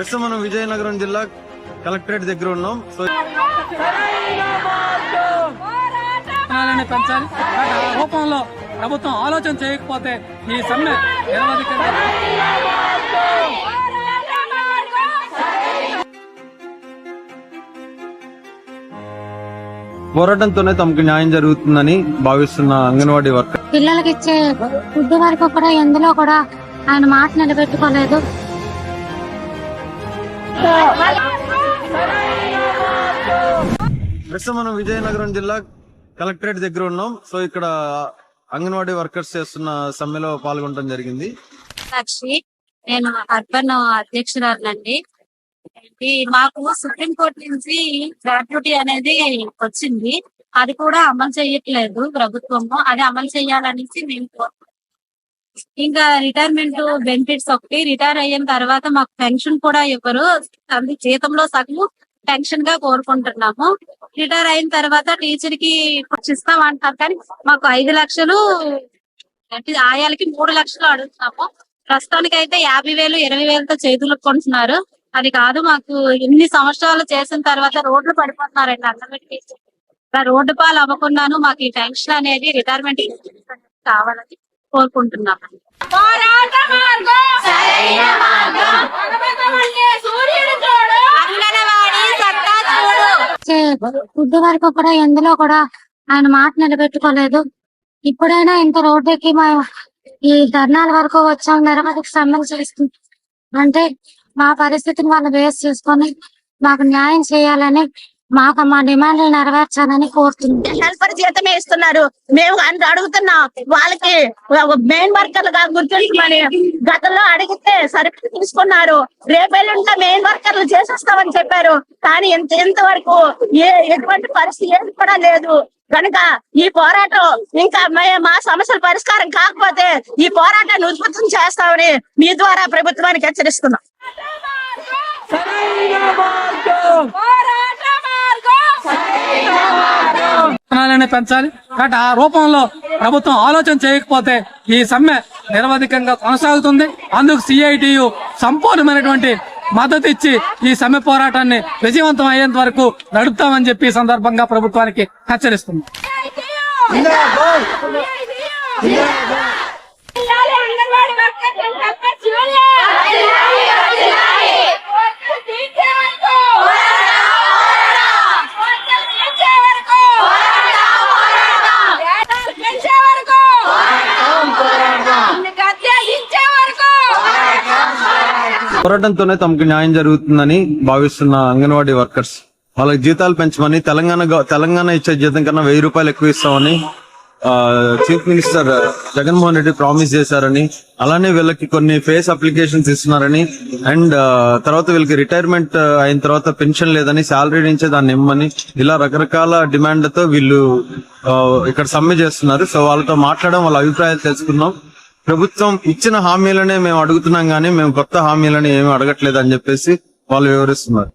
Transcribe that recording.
ప్రస్తుతం మనం విజయనగరం జిల్లా కలెక్టరేట్ దగ్గర ఉన్నాం. సో పెంచాలి. బట్ ఆ రూపంలో ప్రభుత్వం ఆలోచన చేయకపోతే ఈ సమ్మె నిరవధికంగా పోరాటంతోనే తమకు న్యాయం జరుగుతుందని భావిస్తున్న అంగన్వాడీ వర్కర్ పిల్లలకి ఇచ్చే ఫుడ్ వరకు కూడా ఎందులో కూడా ఆయన మాట నిలబెట్టుకోలేదు. ప్రస్తుతం మనం విజయనగరం జిల్లా కలెక్టరేట్ దగ్గర ఉన్నాం. సో ఇక్కడ అంగన్వాడీ వర్కర్స్ చేస్తున్న సమ్మెలో పాల్గొనడం జరిగింది. సాక్షి నేను అర్బన్ అధ్యక్షురాలండి ఈ మాకు సుప్రీం కోర్టు నుంచి గ్రాట్యుటీ అనేది వచ్చింది. అది కూడా అమలు చేయట్లేదు ప్రభుత్వము. అది అమలు చేయాలనేసి మేము ఇంకా రిటైర్మెంట్ బెనిఫిట్స్ ఒకటి. రిటైర్ అయిన తర్వాత మాకు పెన్షన్ కూడా ఇవ్వరు అది జీతంలో సగం పెన్షన్గా కోరుకుంటున్నాము. రిటైర్ అయిన తర్వాత టీచర్కి ఇస్తాం అంటారు కానీ మాకు ఐదు లక్షలు ఆయాలకి మూడు లక్షలు అడుగుతున్నాము. ప్రస్తుతానికి అయితే యాభై వేలు ఇరవై వేలతో చేతులు కొంటున్నారు అది కాదు మాకు ఎన్ని సంవత్సరాలు చేసిన తర్వాత రోడ్లు పడిపోతున్నారండి అందరికి. రోడ్డు పాలు అవ్వకున్నాను మాకు ఈ పెన్షన్ అనేది రిటైర్మెంట్ కావాలని కోరుకుంటున్నాము పోరాట మార్గం! సరైన మార్గం! పరమతమల్లే సూర్యుడు చూడు! అంగనవాడి సత్తా చూడు! ఫుడ్ వరకు కూడా ఎందులో కూడా ఆయన మాట నిలబెట్టుకోలేదు. ఇప్పుడైనా ఇంత రోడ్డుకి మా ఈ ధర్నాల వరకు వచ్చాం నిరవధిక సమ్మెలు చేస్తుంది అంటే మా పరిస్థితిని వాళ్ళు బేస్ చేసుకొని మాకు న్యాయం చేయాలని మాకు మా డిమాండ్లు నెరవేర్చాలని కోరుతుంది హెల్పర్ జీతమే ఇస్తున్నారు. మేము అని అడుగుతున్నాం. వాళ్ళకి మెయిన్ వర్కర్లుగా గుర్తించమని గతంలో అడిగితే సరిగ్గా తీసుకున్నారు. రేపెల్లుంటే మెయిన్ వర్కర్లు చేసేస్తామని చెప్పారు. కానీ ఇంత ఇంతవరకు ఏ ఎటువంటి పరిస్థితి ఏది కూడా లేదు. కనుక ఈ పోరాటం ఇంకా మే- సమస్యల పరిష్కారం కాకపోతే ఈ పోరాటాన్ని ఉధృతం చేస్తామని మీ ద్వారా ప్రభుత్వానికి హెచ్చరిస్తున్నాం. పెంచాలి. బట్ ఆ రూపంలో ప్రభుత్వం ఆలోచన చేయకపోతే ఈ సమ్మె నిరవధికంగా కొనసాగుతుంది. అందుకు సిఐటియు సంపూర్ణమైనటువంటి మద్దతు ఇచ్చి ఈ సమ్మె పోరాటాన్ని విజయవంతం అయ్యేంత వరకు నడుపుతామని చెప్పి ఈ సందర్భంగా ప్రభుత్వానికి హెచ్చరిస్తుంది పోరాటంతోనే తమకు న్యాయం జరుగుతుందని భావిస్తున్న అంగన్వాడీ వర్కర్స్. వాళ్ళకి జీతాలు పెంచమని తెలంగాణ తెలంగాణ ఇచ్చే జీతం కన్నా వెయ్యి రూపాయలు ఎక్కువ ఇస్తామని ఆ, chief minister Jaganmohan Reddy promise చేశారని అలానే వీళ్ళకి కొన్ని ఫేస్ అప్లికేషన్స్ ఇస్తున్నారని అండ్ తర్వాత వీళ్ళకి రిటైర్మెంట్ అయిన తర్వాత పెన్షన్ లేదని శాలరీ నుంచే దాన్ని ఇమ్మని ఇలా రకరకాల డిమాండ్లతో వీళ్ళు ఇక్కడ సమ్మె చేస్తున్నారు. సో వాళ్ళతో మాట్లాడడం వాళ్ళ అభిప్రాయాలు తెలుసుకున్నాం ప్రభుత్వం ఇచ్చిన హామీలనే మేము అడుగుతున్నాం కానీ మేము కొత్త హామీలని ఏమి అడగట్లేదు అని చెప్పేసి వాళ్ళు వివరిస్తున్నారు.